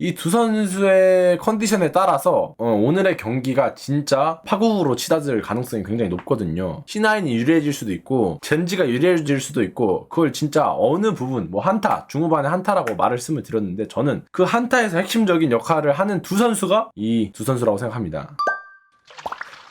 이 두 선수의 컨디션에 따라서 어, 오늘의 경기가 진짜 파국으로 치닫을 가능성이 굉장히 높거든요. C9이 유리해질 수도 있고 젠지가 유리해질 수도 있고 그걸 진짜 어느 부분 뭐 한타 중후반에 한타라고 말을 드렸는데 저는 그 한타에서 핵심적인 역할을 하는 두 선수가 이 두 선수라고 생각합니다.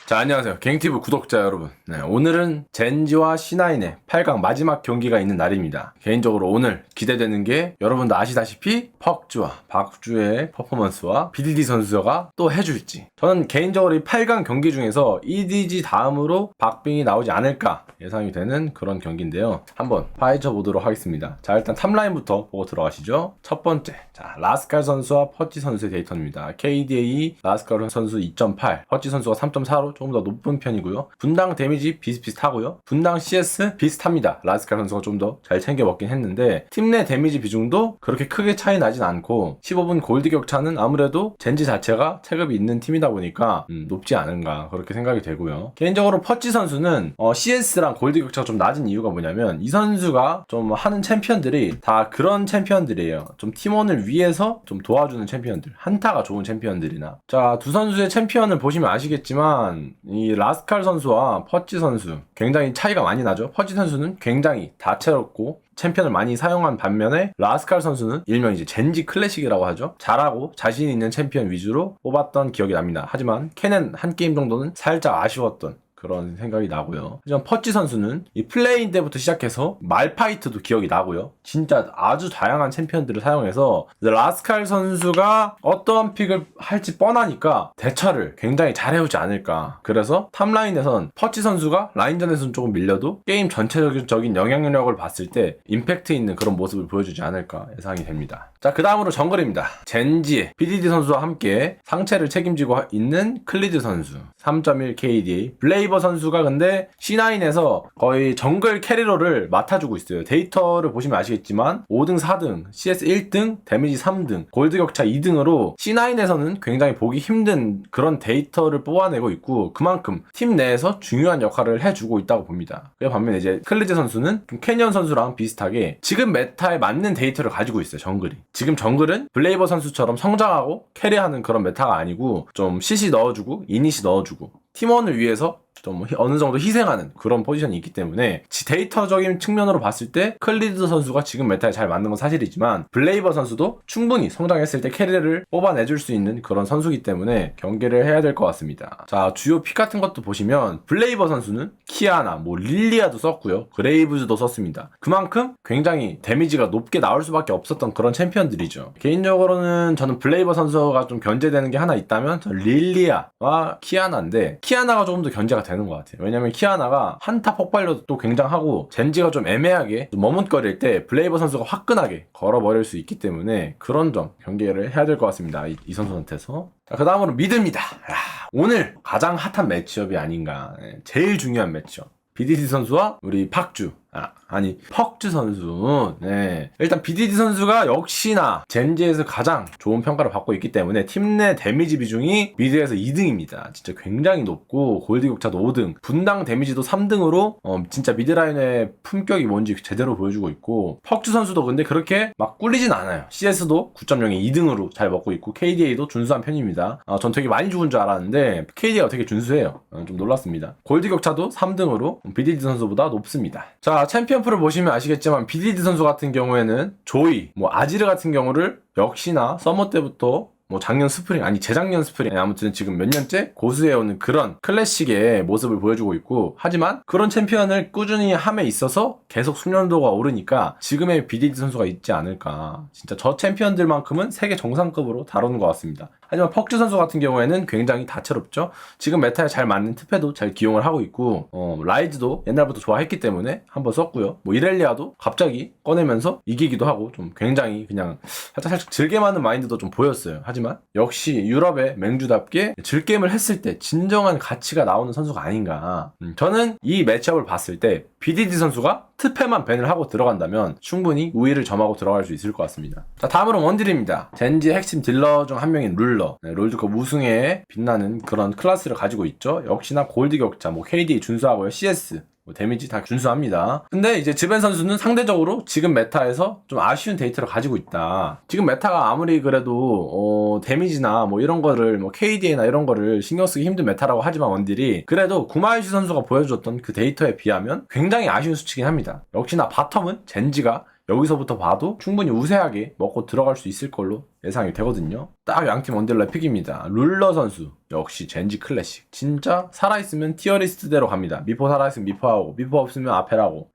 자, 안녕하세요. 갱티브 구독자 여러분. 네, 오늘은 젠지와 C9의 8강 마지막 경기가 있는 날입니다. 개인적으로 오늘 기대되는 게 여러분도 아시다시피 퍽주와 박주의 퍼포먼스와 BDD 선수가 또 해줄지. 저는 개인적으로 이 8강 경기 중에서 EDG 다음으로 박빙이 나오지 않을까 예상이 되는 그런 경기인데요. 한번 파헤쳐 보도록 하겠습니다. 자, 일단 탑라인부터 보고 들어가시죠. 첫 번째. 자, 라스칼 선수와 퍼치 선수의 데이터입니다. KDA 라스칼 선수 2.8, 퍼치 선수가 3.4로 조금 더 높은 편이고요. 분당 데미지 비슷비슷하고요. 분당 CS 비슷합니다. 라스칼 선수가 좀 더 잘 챙겨 먹긴 했는데 팀 내 데미지 비중도 그렇게 크게 차이 나진 않고 15분 골드 격차는 아무래도 젠지 자체가 체급이 있는 팀이다 보니까 음, 높지 않은가 그렇게 생각이 되고요. 개인적으로 퍼치 선수는 어, CS랑 골드 격차가 좀 낮은 이유가 뭐냐면 이 선수가 좀 하는 챔피언들이 다 그런 챔피언들이에요. 좀 팀원을 위해서 좀 도와주는 챔피언들, 한타가 좋은 챔피언들이나 자 두 선수의 챔피언을 보시면 아시겠지만 이 라스칼 선수와 퍼치 선수 굉장히 차이가 많이 나죠. 퍼치 선수는 굉장히 다채롭고 챔피언을 많이 사용한 반면에 라스칼 선수는 일명 이제 젠지 클래식이라고 하죠. 잘하고 자신 있는 챔피언 위주로 뽑았던 기억이 납니다. 하지만 캐넨 한 게임 정도는 살짝 아쉬웠던 그런 생각이 나고요. 하지만 퍼치 선수는 이 플레이인 때부터 시작해서 말파이트도 기억이 나고요. 진짜 아주 다양한 챔피언들을 사용해서 라스칼 선수가 어떠한 픽을 할지 뻔하니까 대처를 굉장히 잘해오지 않을까. 그래서 탑라인에선 퍼치 선수가 라인전에서는 조금 밀려도 게임 전체적인 영향력을 봤을 때 임팩트 있는 그런 모습을 보여주지 않을까 예상이 됩니다. 자, 그 다음으로 정글입니다. 젠지, BDD 선수와 함께 상체를 책임지고 있는 클리드 선수, 3.1 KDA, 블레이버 선수가 근데 C9에서 거의 정글 캐리러를 맡아주고 있어요. 데이터를 보시면 아시겠지만 5등, 4등, CS 1등, 데미지 3등, 골드 격차 2등으로 C9에서는 굉장히 보기 힘든 그런 데이터를 뽑아내고 있고 그만큼 팀 내에서 중요한 역할을 해주고 있다고 봅니다. 그 반면에 이제 클리드 선수는 좀 캐니언 선수랑 비슷하게 지금 메타에 맞는 데이터를 가지고 있어요. 정글이. 지금 정글은 블레이버 선수처럼 성장하고 캐리하는 그런 메타가 아니고 좀 CC 넣어주고 이니시 넣어주고 팀원을 위해서 좀 어느 정도 희생하는 그런 포지션이 있기 때문에 데이터적인 측면으로 봤을 때 클리드 선수가 지금 메타에 잘 맞는 건 사실이지만 블레이버 선수도 충분히 성장했을 때 캐리를 뽑아내줄 수 있는 그런 선수기 때문에 경계를 해야 될 것 같습니다. 자 주요 픽 같은 것도 보시면 블레이버 선수는 키아나, 뭐 릴리아도 썼고요, 그레이브즈도 썼습니다. 그만큼 굉장히 데미지가 높게 나올 수밖에 없었던 그런 챔피언들이죠. 개인적으로는 저는 블레이버 선수가 좀 견제되는 게 하나 있다면 릴리아와 키아나인데 키아나가 조금 더 견제가 되는 것 같아요. 왜냐면 키아나가 한타 폭발력도 또 굉장하고 젠지가 좀 애매하게 좀 머뭇거릴 때 블레이버 선수가 화끈하게 걸어버릴 수 있기 때문에 그런 점 경계를 해야 될 것 같습니다. 이, 이 선수한테서. 자, 그 다음으로 미드입니다. 야, 오늘 가장 핫한 매치업이 아닌가. 네, 제일 중요한 매치업. BDD 선수와 우리 팍주. 아, 아니, 퍽주 선수. 네. 일단 BDD 선수가 역시나 젠지에서 가장 좋은 평가를 받고 있기 때문에 팀 내 데미지 비중이 미드에서 2등입니다. 진짜 굉장히 높고 골드 격차도 5등, 분당 데미지도 3등으로 어, 진짜 미드라인의 품격이 뭔지 제대로 보여주고 있고 퍽주 선수도 근데 그렇게 막 꿀리진 않아요. CS도 9.0에 2등으로 잘 먹고 있고 KDA도 준수한 편입니다. 어, 전 되게 많이 죽은 줄 알았는데 KDA가 되게 준수해요. 어, 좀 놀랐습니다. 골드 격차도 3등으로 BDD 선수보다 높습니다. 자, 챔피언풀을 보시면 아시겠지만 BDD 선수 같은 경우에는 조이, 뭐 아지르 같은 경우를 역시나 서머 때부터 뭐 작년 스프링 아니 재작년 스프링 아무튼 지금 몇 년째 고수해오는 그런 클래식의 모습을 보여주고 있고 하지만 그런 챔피언을 꾸준히 함에 있어서 계속 숙련도가 오르니까 지금의 BDD 선수가 있지 않을까. 진짜 저 챔피언들만큼은 세계 정상급으로 다루는 것 같습니다 하지만 퍽주 선수 같은 경우에는 굉장히 다채롭죠. 지금 메타에 잘 맞는 특패도 잘 기용을 하고 있고 어, 라이즈도 옛날부터 좋아했기 때문에 한번 썼고요. 뭐 이렐리아도 갑자기 꺼내면서 이기기도 하고 좀 굉장히 그냥 살짝 살짝 즐겜하는 마인드도 좀 보였어요. 하지만 역시 유럽의 맹주답게 즐겜을 했을 때 진정한 가치가 나오는 선수가 아닌가. 음, 저는 이 매치업을 봤을 때 BDD 선수가 특패만 밴을 하고 들어간다면 충분히 우위를 점하고 들어갈 수 있을 것 같습니다. 자 다음으로 원딜입니다. 젠지 핵심 딜러 중 한 명인 룰러. 네, 롤드컵 우승에 빛나는 그런 클래스를 가지고 있죠. 역시나 골드 격자, 뭐 KD 준수하고요. CS 뭐 데미지 다 준수합니다. 근데 이제 즈벤 선수는 상대적으로 지금 메타에서 좀 아쉬운 데이터를 가지고 있다. 지금 메타가 아무리 그래도 어, 데미지나 뭐 이런 거를 뭐 KDA나 이런 거를 신경 쓰기 힘든 메타라고 하지만 원딜이 그래도 구마유시 선수가 보여줬던 그 데이터에 비하면 굉장히 아쉬운 수치긴 합니다. 역시나 바텀은 젠지가 여기서부터 봐도 충분히 우세하게 먹고 들어갈 수 있을 걸로 예상이 되거든요. 딱 양팀 원딜러의 픽입니다. 룰러 선수 역시 젠지 클래식. 진짜 살아있으면 티어리스트대로 갑니다. 미포 살아있으면 미포하고 미포 없으면.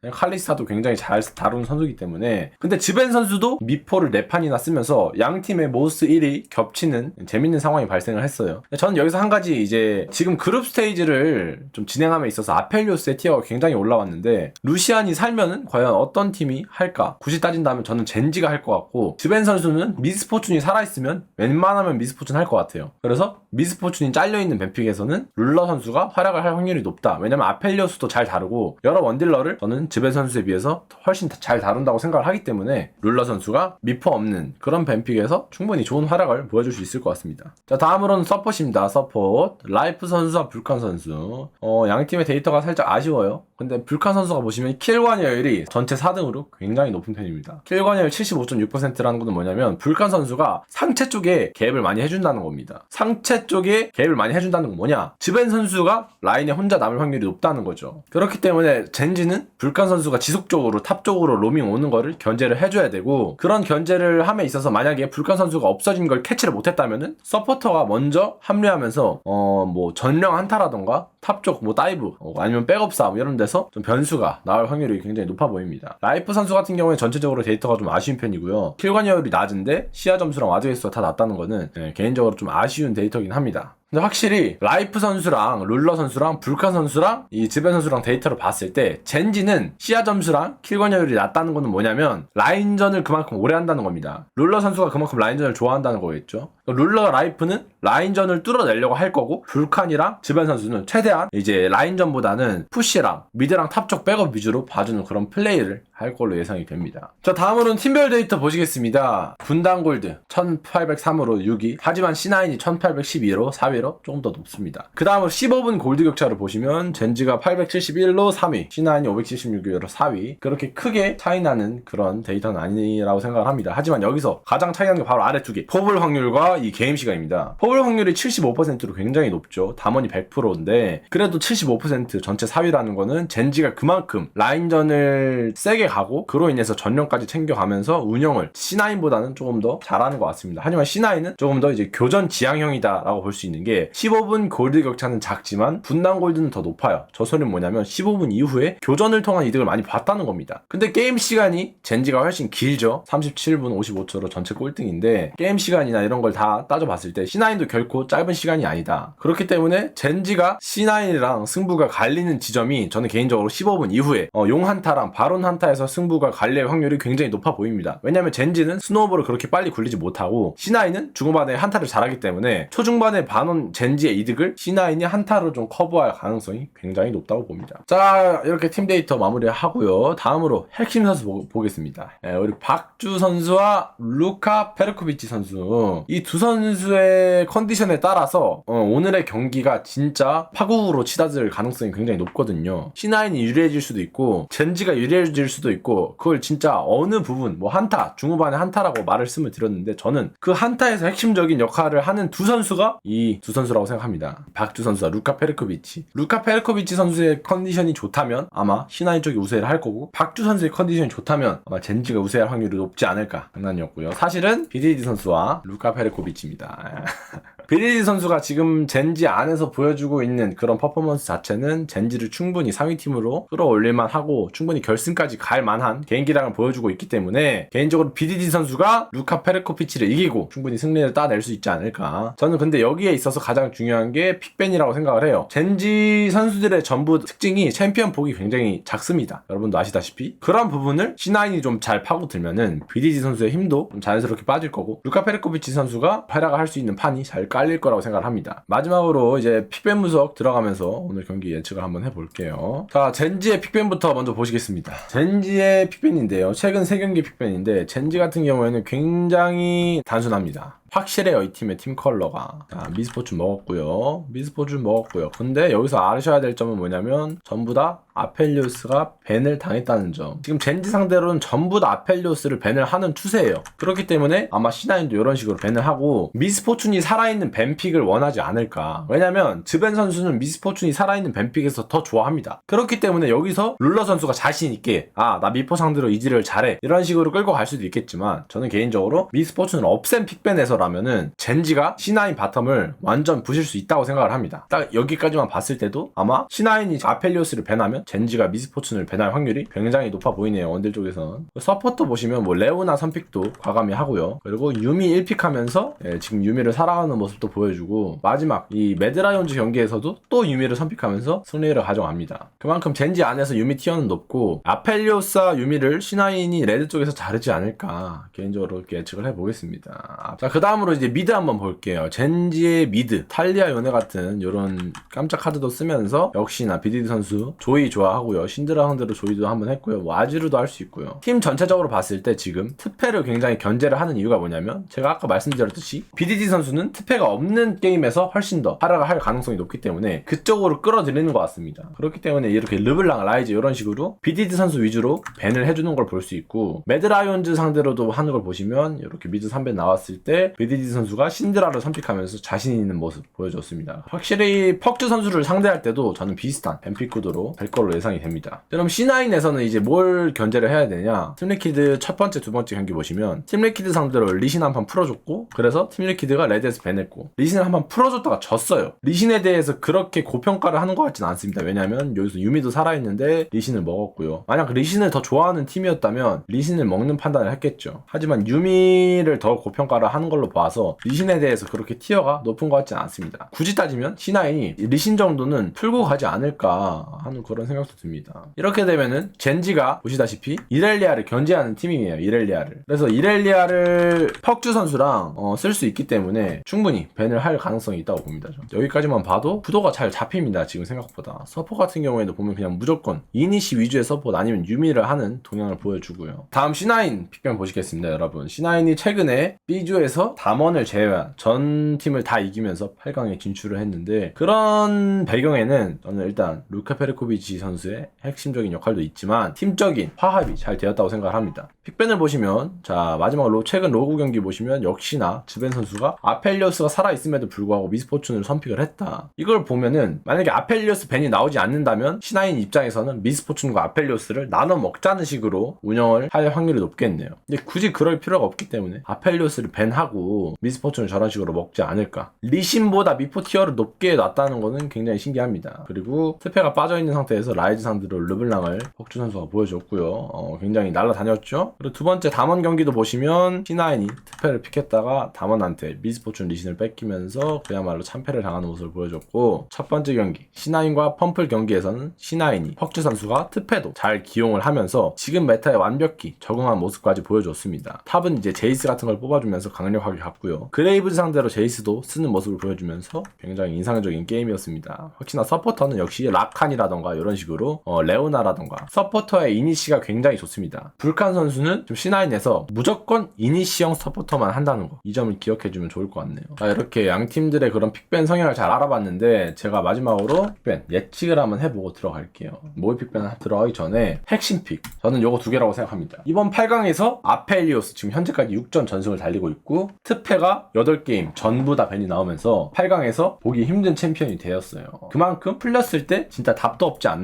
그냥 칼리스타도 굉장히 잘 다루는 선수이기 때문에 근데 지벤 선수도 미포를 4판이나 쓰면서 양팀의 모스 1위 겹치는 재밌는 상황이 발생을 했어요. 저는 여기서 한 가지 이제 지금 그룹 스테이지를 좀 진행함에 있어서 아펠리오스의 티어가 굉장히 올라왔는데 루시안이 살면은 과연 어떤 팀이 할까? 굳이 따진다면 저는 젠지가 할 것 같고 지벤 선수는 미스포 춘이 살아있으면 웬만하면 미스포춘 할 것 같아요. 그래서 미스포춘이 잘려있는 뱀픽에서는 룰러 선수가 활약을 할 확률이 높다. 왜냐면 아펠리오스도 잘 다루고 여러 원딜러를 저는 지벤 선수에 비해서 훨씬 더잘 다룬다고 생각을 하기 때문에 룰러 선수가 미포 없는 그런 뱀픽에서 충분히 좋은 활약을 보여줄 수 있을 것 같습니다. 자 다음으로는 서폿입니다. 서폿 라이프 선수와 불칸 선수 어, 양 팀의 데이터가 살짝 아쉬워요. 근데 불칸 선수가 보시면 킬 관여율이 전체 4등으로 굉장히 높은 편입니다. 킬 관여율 75.6%라는 것은 뭐냐면 불칸 선수가 상체 쪽에 갭을 많이 해준다는 겁니다. 상체 쪽에 갭을 많이 해준다는 건 뭐냐? 지벤 선수가 라인에 혼자 남을 확률이 높다는 거죠. 그렇기 때문에 젠지는 불칸 선수가 지속적으로 탑 쪽으로 로밍 오는 거를 견제를 해줘야 되고 그런 견제를 함에 있어서 만약에 불칸 선수가 없어진 걸 캐치를 못했다면은 서포터가 먼저 합류하면서 어 뭐 전령 한타라던가 탑 쪽 뭐 다이브 어, 아니면 백업 싸움 이런 데서 좀 변수가 나올 확률이 굉장히 높아 보입니다. 라이프 선수 같은 경우에 전체적으로 데이터가 좀 아쉬운 편이고요. 킬 관여율이 낮은데 시야 점수 랑 와드 횟수가 다 낮다는 거는 예, 개인적으로 좀 아쉬운 데이터긴 합니다. 근데 확실히 라이프 선수랑 룰러 선수랑 불카 선수랑 이 지벤 선수랑 데이터를 봤을 때 젠지는 시야 점수랑 킬 관여율이 낮다는 거는 뭐냐면 라인전을 그만큼 오래 한다는 겁니다. 룰러 선수가 그만큼 라인전을 좋아한다는 거겠죠. 룰러 라이프는 라인전을 뚫어내려고 할 거고 불칸이랑 지벤 선수는 최대한 이제 라인전보다는 푸시랑 미드랑 탑 쪽 백업 위주로 봐주는 그런 플레이를 할 걸로 예상이 됩니다. 자 다음으로는 팀별 데이터 보시겠습니다. 분당 골드 1803으로 6위 하지만 C9이 1812로 4위로 조금 더 높습니다. 그 다음으로 15분 골드 격차를 보시면 젠지가 871로 3위 C9이 576위로 4위 그렇게 크게 차이나는 그런 데이터는 아니라고 생각을 합니다. 하지만 여기서 가장 차이나는 게 바로 아래 두 개 포블 확률과 이 게임 시간입니다. 포블 확률이 75%로 굉장히 높죠. 담원이 100%인데 그래도 75% 전체 4위라는 거는 젠지가 그만큼 라인전을 세게 가고 그로 인해서 전령까지 챙겨가면서 운영을 C9보다는 조금 더 잘하는 것 같습니다. 하지만 C9은 조금 더 이제 교전 지향형이다라고 볼 수 있는 게 15분 골드 격차는 작지만 분당 골드는 더 높아요. 저 소리는 뭐냐면 15분 이후에 교전을 통한 이득을 많이 봤다는 겁니다. 근데 게임 시간이 젠지가 훨씬 길죠. 37분 55초로 전체 꼴등인데 게임 시간이나 이런 걸다 따져봤을 때 C9도 결코 짧은 시간이 아니다. 그렇기 때문에 젠지가 C9이랑 승부가 갈리는 지점이 저는 개인적으로 15분 이후에 어, 용 한타랑 바론 한타에서 승부가 갈릴 확률이 굉장히 높아 보입니다. 왜냐면 젠지는 스노우볼을 그렇게 빨리 굴리지 못하고 C9은 중후반에 한타를 잘하기 때문에 초중반에 반원 젠지의 이득을 C9이 한타로 좀 커버할 가능성이 굉장히 높다고 봅니다. 자 이렇게 팀 데이터 마무리하고요. 다음으로 핵심 선수 보, 겠습니다 우리 박주 선수와 루카 페르코비치 선수 이두 선수의 컨디션에 따라서 어, 오늘의 경기가 진짜 파국으로 치닫을 가능성이 굉장히 높거든요. C9이 유리해질 수도 있고 젠지가 유리해질 수도 있고 그걸 진짜 어느 부분 뭐 한타 중후반에 한타라고 말을 쓰면 드렸는데 저는 그 한타에서 핵심적인 역할을 하는 두 선수가 이 두 선수라고 생각합니다. 박주 선수와 루카 페르코비치. 루카 페르코비치 선수의 컨디션이 좋다면 아마 C9 쪽이 우세를 할 거고 박주 선수의 컨디션이 좋다면 아마 젠지가 우세할 확률이 높지 않을까 장난이었고요. 사실은 BDD 선수와 루카 페르코비치 입니다. BDD 선수가 지금 젠지 안에서 보여주고 있는 그런 퍼포먼스 자체는 젠지를 충분히 상위 팀으로 끌어올릴만 하고 충분히 결승까지 갈 만한 개인기량을 보여주고 있기 때문에 개인적으로 BDD 선수가 루카 페르코비치를 이기고 충분히 승리를 따낼 수 있지 않을까. 저는 근데 여기에 있어서 가장 중요한 게 픽벤이라고 생각을 해요. 젠지 선수들의 전부 특징이 챔피언 폭이 굉장히 작습니다. 여러분도 아시다시피 그런 부분을 C9이 좀 잘 파고들면은 BDD 선수의 힘도 좀 자연스럽게 빠질 거고 루카 페르코비치 선수가 활약을 할 수 있는 판이 잘 깔릴 거라고 생각을 합니다. 마지막으로 이제 픽벤 분석 들어가면서 오늘 경기 예측을 한번 해볼게요. 자 젠지의 픽벤부터 먼저 보시겠습니다. 젠지의 픽벤인데요. 최근 3경기 픽벤인데 젠지 같은 경우에는 굉장히 단순합니다. 확실해요 이 팀의 팀 컬러가 자, 미스포츠 먹었고요 미스포츠 먹었고요 근데 여기서 아셔야 될 점은 뭐냐면 전부 다 아펠리오스가 밴을 당했다는 점. 지금 젠지 상대로는 전부 다 아펠리오스를 밴을 하는 추세예요. 그렇기 때문에 아마 C9도 이런 식으로 밴을 하고 미스포춘이 살아있는 밴픽을 원하지 않을까. 왜냐면 즈벤 선수는 미스포춘이 살아있는 밴픽에서 더 좋아합니다. 그렇기 때문에 여기서 룰러 선수가 자신 있게 아 나 미포 상대로 이지를 잘해 이런 식으로 끌고 갈 수도 있겠지만 저는 개인적으로 미스포춘을 없앤 픽밴에서라면은 젠지가 C9 바텀을 완전 부실 수 있다고 생각을 합니다. 딱 여기까지만 봤을 때도 아마 C9이 아펠리오스를 밴하면 젠지가 미스포춘을 밴할 확률이 굉장히 높아 보이네요. 원딜 쪽에선. 서포터 보시면 뭐 레오나 선픽도 과감히 하고요. 그리고 유미 1픽 하면서 예, 지금 유미를 사랑하는 모습도 보여주고 마지막 이 매드라이온즈 경기에서도 또 유미를 선픽하면서 승리를 가져갑니다. 그만큼 젠지 안에서 유미 티어는 높고 아펠리오스와 유미를 C9이 레드 쪽에서 자르지 않을까 개인적으로 예측을 해보겠습니다. 자, 그 다음으로 이제 미드 한번 볼게요. 젠지의 미드, 탈리아 요네 같은 이런 깜짝 카드도 쓰면서 역시나 비디디 선수 조이 좋아하고요. 신드라 상대로 조이도 한번 했고요. 뭐 아지르도 할 수 있고요. 팀 전체적으로 봤을 때 지금 트페를 굉장히 견제를 하는 이유가 뭐냐면 제가 아까 말씀드렸듯이 비디디 선수는 트페가 없는 게임에서 훨씬 더 활약을 할 가능성이 높기 때문에 그쪽으로 끌어들이는 것 같습니다. 그렇기 때문에 이렇게 르블랑, 라이즈 이런 식으로 비디디 선수 위주로 밴을 해주는 걸 볼 수 있고 매드라이온즈 상대로도 하는 걸 보시면 이렇게 미드 3배 나왔을 때 비디디 선수가 신드라를 선픽하면서 자신 있는 모습 보여줬습니다. 확실히 퍽즈 선수를 상대할 때도 저는 비슷한 밴픽 구도로 될 걸로 예상이 됩니다. 그럼 C9에서는 이제 뭘 견제를 해야 되냐? 팀리키드 첫 번째, 두 번째 경기 보시면 팀리키드 상대로 리신 한 판 풀어줬고 그래서 팀리키드가 레드에서 밴했고 리신을 한 판 풀어줬다가 졌어요. 리신에 대해서 그렇게 고평가를 하는 것 같진 않습니다. 왜냐면 여기서 유미도 살아있는데 리신을 먹었고요. 만약 리신을 더 좋아하는 팀이었다면 리신을 먹는 판단을 했겠죠. 하지만 유미를 더 고평가를 하는 걸로 봐서 리신에 대해서 그렇게 티어가 높은 것 같진 않습니다. 굳이 따지면 C9이 리신 정도는 풀고 가지 않을까 하는 그런 생각 도 듭니다. 이렇게 되면은 젠지가 보시다시피 이렐리아를 견제하는 팀이에요. 이렐리아를. 그래서 이렐리아를 퍽주 선수랑 어, 쓸 수 있기 때문에 충분히 밴을 할 가능성이 있다고 봅니다. 저는. 여기까지만 봐도 구도가 잘 잡힙니다. 지금 생각보다. 서포 같은 경우에도 보면 그냥 무조건 이니시 위주의 서포트 아니면 유미를 하는 동향을 보여주고요. 다음 C9 픽변 보시겠습니다, 여러분. C9이 최근에 B조에서 담원을 제외한 전 팀을 다 이기면서 8강에 진출을 했는데 그런 배경에는 저는 일단 루카 페르코비치 선수의 핵심적인 역할도 있지만 팀적인 화합이 잘 되었다고 생각을 합니다. 픽변을 보시면 자 마지막으로 최근 로그 경기 보시면 역시나 즈벤 선수가 아펠리오스가 살아있음에도 불구하고 미스포춘을 선픽을 했다. 이걸 보면은 만약에 아펠리오스 벤이 나오지 않는다면 C9 입장에서는 미스포춘과 아펠리오스를 나눠 먹자는 식으로 운영을 할 확률이 높겠네요. 근데 굳이 그럴 필요가 없기 때문에 아펠리오스를 벤하고 미스포춘을 저런 식으로 먹지 않을까. 리신보다 미포 티어를 높게 놨다는 거는 굉장히 신기합니다. 그리고 트페가 빠져있는 상태에서 라이즈 상대로 르블랑을 벅주 선수가 보여줬고요. 어, 굉장히 날라다녔죠. 그리고 두 번째 담원 경기도 보시면 C9이 트페를 픽했다가 담원한테 미스포춘 리신을 뺏기면서 그야말로 참패를 당하는 모습을 보여줬고 첫 번째 경기 C9과 펌플 경기에서는 C9이 퍽주 선수가 트페도 잘 기용을 하면서 지금 메타에 완벽히 적응한 모습까지 보여줬습니다. 탑은 이제 제이스 같은 걸 뽑아주면서 강력하게 갔고요. 그레이브즈 상대로 제이스도 쓰는 모습을 보여주면서 굉장히 인상적인 게임이었습니다. 혹시나 서포터는 역시 라칸이라던가 이런 식으로 어, 레오나라던가 서포터의 이니시가 굉장히 좋습니다. 불칸 선수는 좀 C9에서 무조건 이니시형 서포터만 한다는 거. 이 점을 기억해주면 좋을 것 같네요. 자, 이렇게 양 팀들의 그런 픽밴 성향을 잘 알아봤는데 제가 마지막으로 픽밴 예측을 한번 해보고 들어갈게요. 모의 픽밴 들어가기 전에 핵심 픽. 저는 요거 두 개라고 생각합니다. 이번 8강에서 아펠리오스 지금 현재까지 6전 전승을 달리고 있고 트페가 8게임 전부 다 밴이 나오면서 8강에서 보기 힘든 챔피언이 되었어요. 그만큼 풀렸을 때 진짜 답도 없지 않나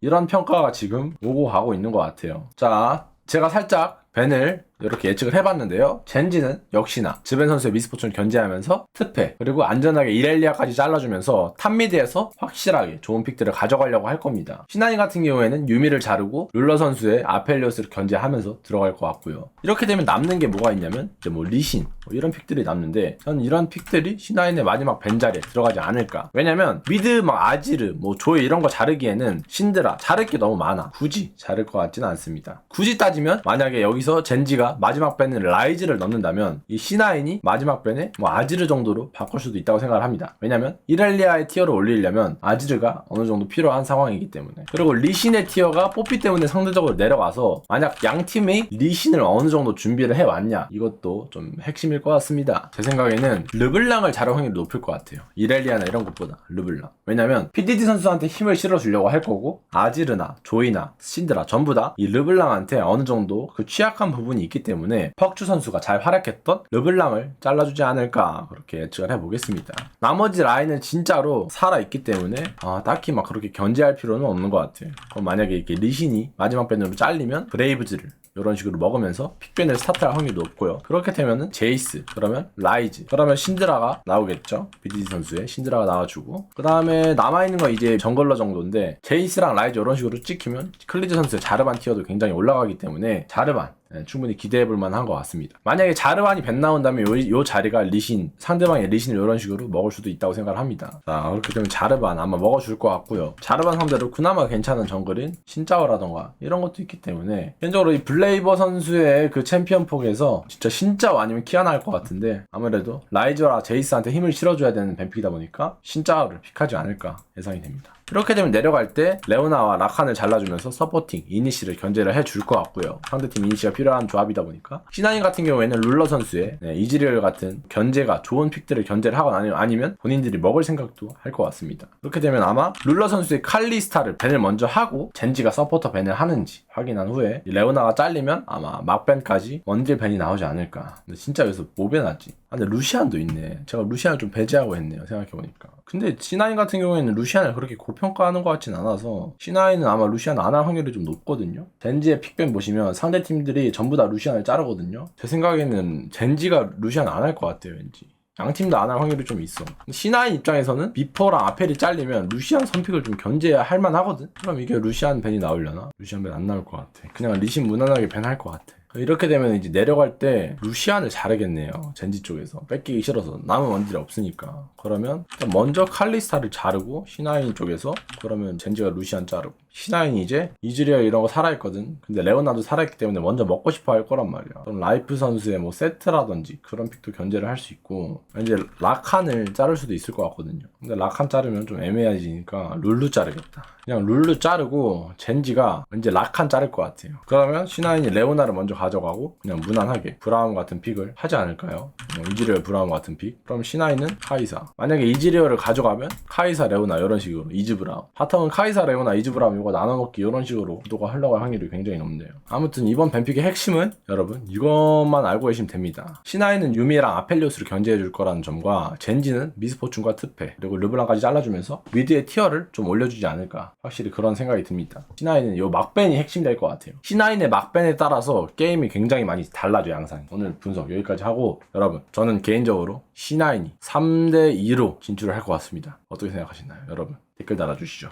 이런 평가가 지금 오고 가고 있는 것 같아요. 자, 제가 살짝 벤을 이렇게 예측을 해봤는데요. 젠지는 역시나 즈벤 선수의 미스포츠를 견제하면서 트페 그리고 안전하게 이렐리아까지 잘라주면서 탑미드에서 확실하게 좋은 픽들을 가져가려고 할 겁니다. 시나이 같은 경우에는 유미를 자르고 룰러 선수의 아펠리오스를 견제하면서 들어갈 것 같고요. 이렇게 되면 남는 게 뭐가 있냐면 이제 뭐 리신 뭐 이런 픽들이 남는데 저는 이런 픽들이 시나인의 마지막 벤 자리에 들어가지 않을까. 왜냐면 미드 막 아지르 뭐 조이 이런 거 자르기에는 신드라 자를 게 너무 많아. 굳이 자를 것 같지는 않습니다. 굳이 따지면 만약에 여기서 젠지가 마지막 밴에 라이즈를 넣는다면 이 C9이 마지막 밴에 뭐 아지르 정도로 바꿀 수도 있다고 생각을 합니다. 왜냐면 이렐리아의 티어를 올리려면 아지르가 어느 정도 필요한 상황이기 때문에 그리고 리신의 티어가 뽀삐 때문에 상대적으로 내려와서 만약 양 팀이 리신을 어느 정도 준비를 해왔냐 이것도 좀 핵심일 것 같습니다. 제 생각에는 르블랑을 자를 확률이 높을 것 같아요. 이렐리아나 이런 것보다 르블랑. 왜냐면 PDD 선수한테 힘을 실어주려고 할 거고 아지르나 조이나 신드라 전부 다 이 르블랑한테 어느 정도 그 취약한 부분이 있기 때문에 퍽주 선수가 잘 활약했던 르블랑을 잘라주지 않을까 그렇게 예측을 해보겠습니다. 나머지 라인은 진짜로 살아있기 때문에 아, 딱히 막 그렇게 견제할 필요는 없는 것 같아요. 그럼 만약에 이렇게 리신이 마지막 밴으로 잘리면 브레이브즈를 이런 식으로 먹으면서 픽밴을 스타트할 확률이 높고요. 그렇게 되면은 제이스, 그러면 라이즈, 그러면 신드라가 나오겠죠. BDD 선수의 신드라가 나와주고 그 다음에 남아있는 건 이제 정글러 정도인데 제이스랑 라이즈 이런 식으로 찍히면 클리즈 선수의 자르반 티어도 굉장히 올라가기 때문에 자르반 네, 충분히 기대해 볼 만한 것 같습니다. 만약에 자르반이 벤 나온다면 요, 요 자리가 리신, 상대방의 리신을 이런 식으로 먹을 수도 있다고 생각을 합니다. 자, 그렇게 되면 자르반 아마 먹어줄 것 같고요. 자르반 상대로 그나마 괜찮은 정글인 신짜오라던가 이런 것도 있기 때문에 개인적으로 이 블레이버 선수의 그 챔피언 폭에서 진짜 신짜오 아니면 키아나 할것 같은데 아무래도 라이저라 제이스한테 힘을 실어줘야 되는 뱀픽이다 보니까 신짜오를 픽하지 않을까 예상이 됩니다. 이렇게 되면 내려갈 때 레오나와 라칸을 잘라주면서 서포팅, 이니시를 견제를 해줄 것 같고요. 상대팀 이니시가 필요한 조합이다 보니까 C9 같은 경우에는 룰러 선수의 네, 이즈리얼 같은 견제가 좋은 픽들을 견제를 하거나 아니면, 본인들이 먹을 생각도 할 것 같습니다. 이렇게 되면 아마 룰러 선수의 칼리스타를 밴을 먼저 하고 젠지가 서포터 밴을 하는지 확인한 후에 이 레오나가 잘리면 아마 막밴까지 원딜 밴이 나오지 않을까. 근데 진짜 여기서 뭐 밴하지? 아 근데 루시안도 있네. 제가 루시안을 좀 배제하고 했네요. 생각해보니까. 근데 C9 같은 경우에는 루시안을 그렇게 고평가하는 것 같진 않아서 C9은 아마 루시안 안 할 확률이 좀 높거든요. 젠지의 픽밴 보시면 상대 팀들이 전부 다 루시안을 자르거든요. 제 생각에는 젠지가 루시안 안 할 것 같아요, 왠지. 양팀다안할 확률이 좀 있어. C9 입장에서는 비퍼랑 아펠이 잘리면 루시안 선픽을 좀 견제할 만하거든? 그럼 이게 루시안 밴이 나오려나? 루시안 밴안 나올 것 같아. 그냥 리신 무난하게 밴할것 같아. 이렇게 되면 이제 내려갈 때 루시안을 자르겠네요. 젠지 쪽에서. 뺏기기 싫어서. 남은 원딜이 없으니까. 그러면 먼저 칼리스타를 자르고 C9 쪽에서 그러면 젠지가 루시안 자르고 C9이 이제 이즈리얼 이런 거 살아있거든. 근데 레오나도 살아있기 때문에 먼저 먹고 싶어 할 거란 말이야. 그럼 라이프 선수의 뭐 세트라든지 그런 픽도 견제를 할 수 있고 이제 라칸을 자를 수도 있을 것 같거든요. 근데 라칸 자르면 좀 애매해지니까 룰루 자르겠다. 그냥 룰루 자르고 젠지가 이제 라칸 자를 것 같아요. 그러면 C9이 레오나를 먼저 가져가고 그냥 무난하게 브라운 같은 픽을 하지 않을까요? 뭐 이즈리얼 브라운 같은 픽. 그럼 C9은 카이사. 만약에 이즈리얼을 가져가면 카이사 레오나 이런 식으로 이즈 브라운. 바텀은 카이사 레오나 이즈 브라운 이거 나눠 먹기 이런 식으로 구도가 흘러갈 확률이 굉장히 높네요. 아무튼 이번 뱀픽의 핵심은 여러분 이것만 알고 계시면 됩니다. C9은 유미랑 아펠리오스를 견제해 줄 거라는 점과 젠지는 미스포춘과 트페 그리고 르블랑까지 잘라주면서 미드의 티어를 좀 올려주지 않을까 확실히 그런 생각이 듭니다. C9은 이 막벤이 핵심 될것 같아요. C9의 막벤에 따라서 게임이 굉장히 많이 달라져요 항상. 오늘 분석 여기까지 하고 여러분 저는 개인적으로 C9이 3대 2로 진출을 할 것 같습니다. 어떻게 생각하시나요 여러분? 댓글 달아주시죠.